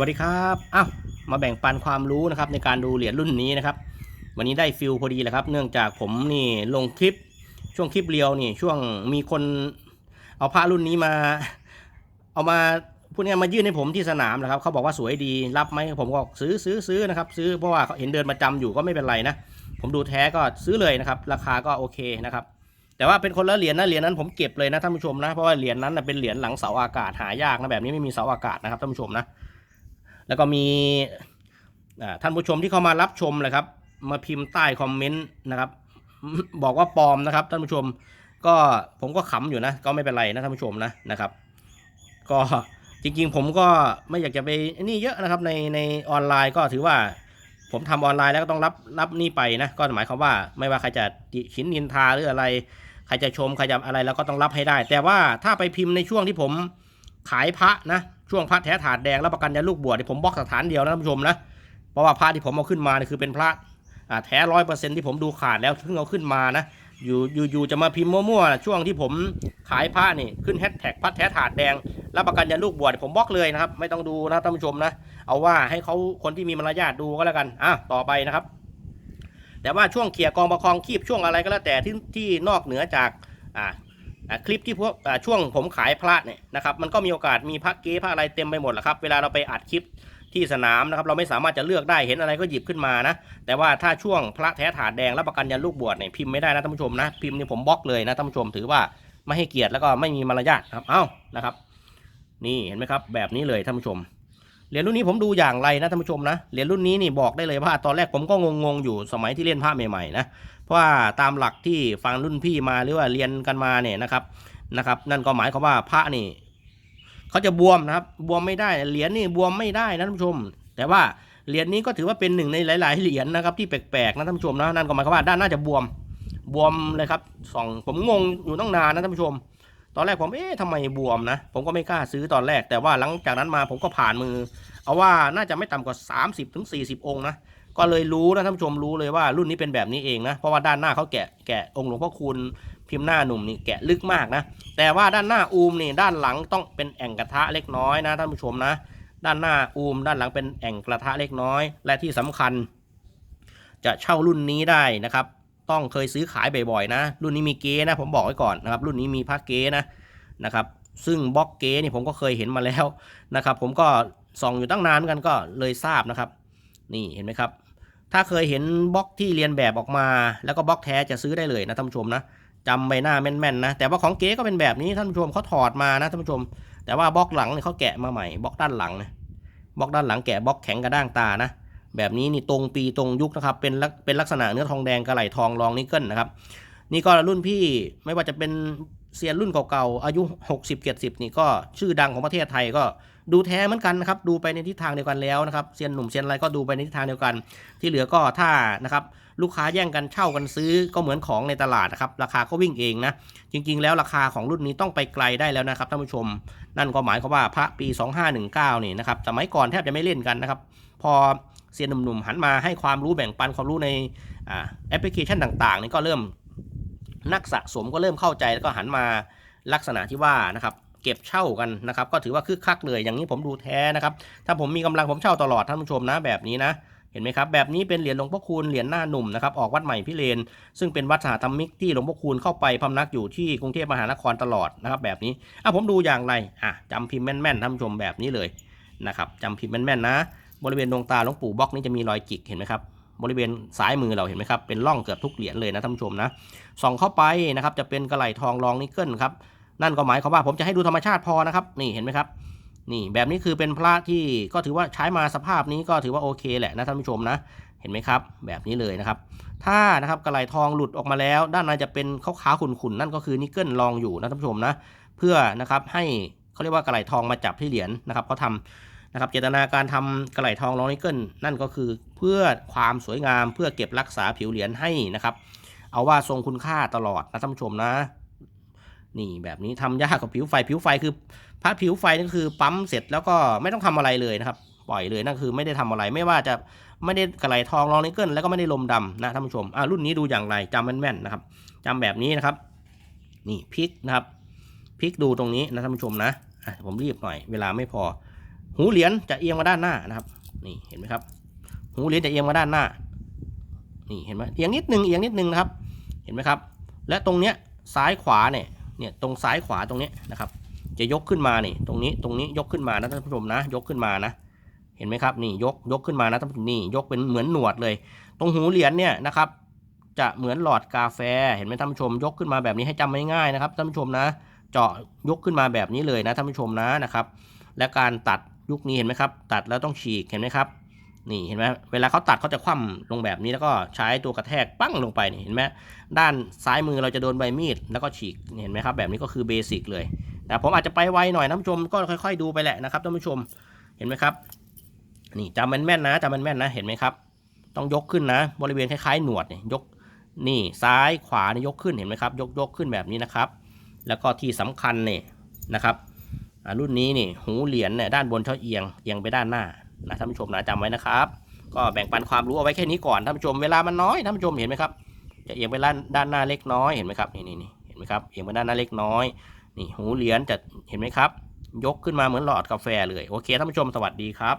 วัสดีครับอ้าวมาแบ่งปันความรู้นะครับในการดูเหรียญรุ่นนี้นะครับ วันนี้ได้ฟิลพอดีแหละครับ เนื่องจากผมนี่ลงคลิปช่วงคลิปเรียวนี่ช่วงมีคนเอาพระรุ่นนี้มา เอามาพูดง่ายมายื่นให้ผมที่สนามนะครับเขาบอกว่าสวยดีรับไหมผมก็ซื้อซื้อซื้อนะครับ ซื้อเพราะว่าเขาเห็นเดินประจำอยู่ก็ไม่เป็นไรนะผมดูแท้ก็ซื้อเลยนะครับ ราคาก็โอเคนะครับ แต่ว่าเป็นคนละเหรียญนะเหรียญนั้นผมเก็บเลยนะท่านผู้ชมนะเพราะว่าเหรียญนั้นเป็นเหรียญหลังเสาอากาศหายากนะแบบนี้ไม่มีเสาอากาศนะครับท่านผู้ชมนะ แล้วก็มีท่านผู้ชมที่เข้ามารับชมเลยครับ มาพิมพ์ใต้คอมเมนต์นะครับ บอกว่าปลอมนะครับท่านผู้ชม ก็ผมก็ขำอยู่นะ ก็ไม่เป็นไรนะท่านผู้ชมนะนะครับ ก็จริงๆ ผมก็ไม่อยากจะไปนี่เยอะนะครับในในออนไลน์ก็ถือว่าผมทำออนไลน์แล้วก็ต้องรับรับนี่ไปนะ ก็หมายความว่าไม่ว่าใครจะติชินนินทาหรืออะไร ใครจะชมใครจะอะไรแล้วก็ต้องรับให้ได้ แต่ว่าถ้าไปพิมพ์ในช่วงที่ผมขายพระนะ ช่วงพระแท้ถาดแดงรับประกันยันลูกบวชเนี่ผมบล็อกสถานเดียวนะท่านผู้ชมนะเพราะว่าพระที่ผมเอาขึ้นมาเนี่ยคือเป็นพระแท้ร้อยเปอร์เซ็นที่ผมดูขาดแล้วเพิ่งเอาขึ้นมานะอยู่อยู่อยู่จะมาพิมพ์มั่วๆช่วงที่ผมขายพระนี่ขึ้นแฮชแท็กพระแท้ถาดแดงรับประกันยันลูกบวชผมบล็อกเลยนะครับ ไม่ต้องดูนะท่านผู้ชมนะ เอาว่าให้เขาคนที่มีมารยาทดูก็แล้วกันอะต่อไปนะครับ แต่ว่าช่วงเขี่ยกองประคองคีบช่วงอะไรก็แล้วแต่ที่ที่นอกเหนือจากอ่าอ่า คลิปที่พวกช่วงผมขายพระเนี่ยนะครับมันก็มีโอกาสมีพระเก๊พระอะไรเต็มไปหมดแหละครับเวลาเราไปอัดคลิปที่สนามนะครับเราไม่สามารถจะเลือกได้เห็นอะไรก็หยิบขึ้นมานะ แต่ว่าถ้าช่วงพระแท้ถาดแดงรับประกันยันลูกบวชเนี่ยพิมพ์ไม่ได้นะท่านผู้ชมนะพิมพ์นี่ผมบล็อกเลยนะท่านผู้ชมถือว่าไม่ให้เกียรติแล้วก็ไม่มีมารยาทครับเอ้านะครับ นี่เห็นไหมครับแบบนี้เลยท่านผู้ชม เหรียญรุ่นนี้ผมดูอย่างไรนะท่านผู้ชมนะเหรียญรุ่นนี้นี่บอกได้เลยว่าตอนแรกผมก็งงๆอยู่สมัยที่เล่นพระใหม่ๆนะเพราะว่าตามหลักที่ฟังรุ่นพี่มาหรือว่าเรียนกันมาเนี่ยนะครับนะครับนั่นก็หมายความว่าพระนี่เขาจะบวมนะครับบวมไม่ได้เหรียญนี่บวมไม่ได้นะท่านผู้ชม แต่ว่าเหรียญนี้ก็ถือว่าเป็นหนึ่งในหลาย ๆ เหรียญนะครับที่แปลกๆนะท่านผู้ชมนะนั่นก็หมายความว่าด้านน่าจะบวมบวมเลยครับสองผมงงอยู่ตั้งนานนะท่านผู้ชม ตอนแรกผมเอ๊ะทำไมบวมนะ ผมก็ไม่กล้าซื้อตอนแรก แต่ว่าหลังจากนั้นมาผมก็ผ่านมือ เอาว่าน่าจะไม่ต่ำกว่า 30-40ถึง40องค์นะก็เลยรู้นะท่านผู้ชมรู้เลยว่ารุ่นนี้เป็นแบบนี้เองนะ เพราะว่าด้านหน้าเขาแกะแกะองค์หลวงพ่อคูณพิมพ์หน้าหนุ่มนี่แกะลึกมากนะ แต่ว่าด้านหน้าอูมนี่ด้านหลังต้องเป็นแอ่งกระทะเล็กน้อยนะท่านผู้ชมนะ ด้านหน้าอูม ด้านหลังเป็นแอ่งกระทะเล็กน้อย และที่สำคัญ จะเช่ารุ่นนี้ได้นะครับ ต้องเคยซื้อขายบ่อยๆนะ รุ่นนี้มีเก๊นะ ผมบอกไว้ก่อนนะครับ รุ่นนี้มีพักเก๊นะนะครับซึ่งบล็อกเก๊นี่ผมก็เคยเห็นมาแล้วนะครับ ผมก็ส่องอยู่ตั้งนานเหมือนกันก็เลยทราบนะครับ นี่เห็นไหมครับ ถ้าเคยเห็นบล็อกที่เรียนแบบออกมา แล้วก็บล็อกแท้จะซื้อได้เลยนะท่านผู้ชมนะจำใบหน้าแม่นๆนะแต่ว่าของเก๊ก็เป็นแบบนี้ท่านผู้ชมเขาถอดมานะท่านผู้ชม แต่ว่าบล็อกหลังเนี่ยเขาแกะมาใหม่บล็อกด้านหลังนะบล็อกด้านหลังแกะบล็อกแข็งกระด้างตานะ แบบนี้นี่ตรงปีตรงยุคนะครับเป็นลักเป็นลักษณะเนื้อทองแดงกระไหลทองรองนิกเกิลนะครับนี่ก็รุ่นพี่ไม่ว่าจะเป็นเซียนรุ่นเก่าๆอายุ 60 70 นี่ก็ชื่อดังของประเทศไทยก็ดูแท้เหมือนกันนะครับดูไปในทิศทางเดียวกันแล้วนะครับเซียนหนุ่มเซียนอะไรก็ดูไปในทิศทางเดียวกัน ที่เหลือก็ถ้านะครับลูกค้าแย่งกันเช่ากันซื้อก็เหมือนของในตลาดนะครับราคาก็วิ่งเองนะจริง ๆ แล้วราคาของรุ่นนี้ต้องไปไกลได้แล้วนะครับท่านผู้ชม นั่นก็หมายความว่าพระปี 2519นี่นะครับสมัยก่อนแทบจะไม่เล่นกันนะครับพอ เซียนหนุ่มๆหันมาให้ความรู้แบ่งปันความรู้ในอแอปพลิเคชันต่างๆนี่ก็เริ่มนักสะสมก็เริ่มเข้าใจแล้วก็หันมาลักษณะที่ว่านะครับเก็บเช่ากันนะครับก็ถือว่าคึกคักเลยอย่างนี้ผมดูแท้นะครับถ้าผมมีกำลังผมเช่าตลอดท่านผู้ชมนะแบบนี้นะเห็นไหมครับแบบนี้เป็นเหรียญหลวงพ่อคูณเหรียญหน้าหนุ่มนะครับออกวัดใหม่พิเรนซึ่งเป็นวัดสหธรรมิกที่หลวงพ่อคูณเข้าไปพำนักอยู่ที่กรุงเทพมหานครตลอดนะครับแบบนี้อะผมดูอย่างไรอะจำพิมพ์แม่นๆท่านผู้ชมแบบนี้เลยนะครับจำพิมพ์แม่นๆนะ บริเวณดวงตาหลวงปู่บล็อกนี้จะมีรอยจิกเห็นไหมครับบริเวณซ้ายมือเราเห็นไหมครับเป็นร่องเกือบทุกเหรียญเลยนะท่านผู้ชมนะส่องเข้าไปนะครับจะเป็นกระไหลทองรองนิกเกิลครับนั่นก็หมายความว่าผมจะให้ดูธรรมชาติพอนะครับนี่เห็นไหมครับนี่แบบนี้คือเป็นพระที่ก็ถือว่าใช้มาสภาพนี้ก็ถือว่าโอเคแหละนะท่านผู้ชมนะเห็นไหมครับ แบบนี้เลยนะครับ ถ้านะครับกระไหลทองหลุดออกมาแล้ว ด้านในจะเป็นขาวๆขุ่นๆนั่นก็คือนิกเกิลรองอยู่นะท่านผู้ชมนะเพื่อนะครับให้เขาเรียกว่ากระไหลทองมาจับที่เหรียญนะครับเขาทำ นะครับเจตนาการทำกระไหลทองรองนิกเกิลนั่นก็คือเพื่อความสวยงามเพื่อเก็บรักษาผิวเหรียญให้นะครับ เอาว่าทรงคุณค่าตลอดนะท่านผู้ชมนะ นี่แบบนี้ทำยากกับผิวไฟผิวไฟคือพระผิวไฟนั่นคือปั๊มเสร็จแล้วก็ไม่ต้องทำอะไรเลยนะครับปล่อยเลยนั่นคือไม่ได้ทำอะไรไม่ว่าจะไม่ได้กระไหลทองรองนิกเกิลแล้วก็ไม่ได้ลมดำนะท่านผู้ชมอ่ารุ่นนี้ดูอย่างไรจำแม่นๆนะครับจำแบบนี้นะครับ นี่พลิกนะครับพลิกดูตรงนี้นะท่านผู้ชมนะผมรีบหน่อยเวลาไม่พอ หูเหรียญจะเอียงมาด้านหน้านะครับนี่เห็นไหมครับ หูเหรียญจะเอียงมาด้านหน้านี่เห็นไหมเอียงนิดนึงเอียงนิดนึงนะครับ เห็นไหมครับ และตรงเนี้ยซ้ายขวาเนี่ยเนี่ยตรงซ้ายขวาตรงนี้นะครับ จะยกขึ้นมานี่ตรงนี้ตรงนี้ยกขึ้นมานะท่านผู้ชมนะ ยกขึ้นมานะ เห็นไหมครับนี่ยกยกขึ้นมานะท่านผู้ชมนี่ยกเป็นเหมือนหนวดเลย ตรงหูเหรียญเนี่ยนะครับจะเหมือนหลอดกาแฟ เห็นไหมท่านผู้ชม ยกขึ้นมาแบบนี้ให้จำง่ายๆนะครับท่านผู้ชมนะ เจาะยกขึ้นมาแบบนี้เลยนะท่านผู้ชมนะนะครับ และการตัดยุคนี้เห็นไหมครับ ตัดแล้วต้องฉีกเห็นไหมครับนี่เห็นไหมเวลาเขาตัดเขาจะคว่ำลงแบบนี้แล้วก็ใช้ตัวกระแทกปั้งลงไปนี่เห็นไหมด้านซ้ายมือเราจะโดนใบมีดแล้วก็ฉีกเห็นไหมครับ แบบนี้ก็คือเบสิกเลยแต่ผมอาจจะไปไวหน่อยท่านผู้ชมก็ค่อยๆดูไปแหละนะครับท่านผู้ชมเห็นไหมครับ นี่จำมันแม่นนะจำมันแม่นนะเห็นไหมครับ ต้องยกขึ้นนะ บริเวณคล้ายๆหนวดเนี่ยยกนี่ซ้ายขวานี่ยกขึ้นเห็นไหมครับ ยกยกขึ้นแบบนี้นะครับ แล้วก็ที่สำคัญเนี่ยนะครับ รุ่นนี้นี่หูเหรียญเนี่ยด้านบนเขาเอียงเอียงไปด้านหน้านะท่านผู้ชมนะจำไว้นะครับ ก็แบ่งปันความรู้เอาไว้แค่นี้ก่อนท่านผู้ชมเวลามันน้อยท่านผู้ชมเห็นไหมครับจะเอียงไปด้านด้านหน้าเล็กน้อยเห็นไหมครับนี่นี่นี่เห็นไหมครับเอียงไปด้านหน้าเล็กน้อยนี่หูเหรียญจะเห็นไหมครับ ยกขึ้นมาเหมือนหลอดกาแฟเลยโอเคท่านผู้ชมสวัสดีครับ